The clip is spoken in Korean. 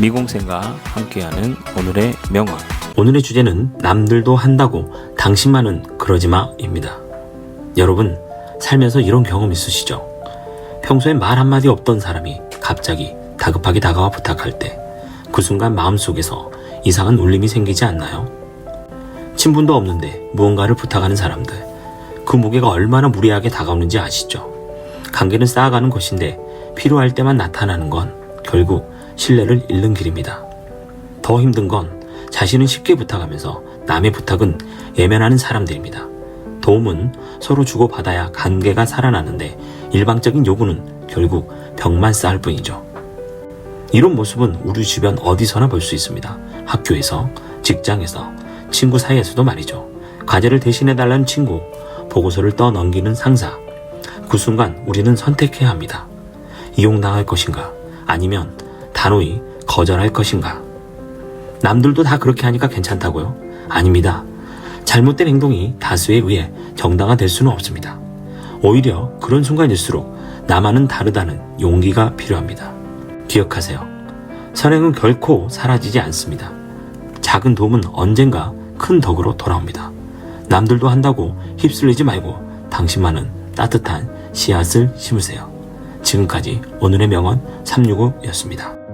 미공생과 함께하는 오늘의 명언. 오늘의 주제는 남들도 한다고 당신만은 그러지 마입니다. 여러분, 살면서 이런 경험 있으시죠? 평소에 말 한마디 없던 사람이 갑자기 다급하게 다가와 부탁할 때 그 순간 마음속에서 이상한 울림이 생기지 않나요? 친분도 없는데 무언가를 부탁하는 사람들. 그 무게가 얼마나 무리하게 다가오는지 아시죠? 관계는 쌓아가는 것인데 필요할 때만 나타나는 건 결국 신뢰를 잃는 길입니다. 더 힘든 건 자신은 쉽게 부탁하면서 남의 부탁은 예면하는 사람들입니다. 도움은 서로 주고받아야 관계가 살아나는데 일방적인 요구는 결국 벽만 쌓을 뿐이죠. 이런 모습은 우리 주변 어디서나 볼 수 있습니다. 학교에서, 직장에서, 친구 사이에서도 말이죠. 과제를 대신해달라는 친구, 보고서를 떠넘기는 상사. 그 순간 우리는 선택해야 합니다. 이용당할 것인가? 아니면 단호히 거절할 것인가? 남들도 다 그렇게 하니까 괜찮다고요? 아닙니다. 잘못된 행동이 다수에 의해 정당화될 수는 없습니다. 오히려 그런 순간일수록 나만은 다르다는 용기가 필요합니다. 기억하세요. 선행은 결코 사라지지 않습니다. 작은 도움은 언젠가 큰 덕으로 돌아옵니다. 남들도 한다고 휩쓸리지 말고 당신만은 따뜻한 씨앗을 심으세요. 지금까지 오늘의 명언 365였습니다.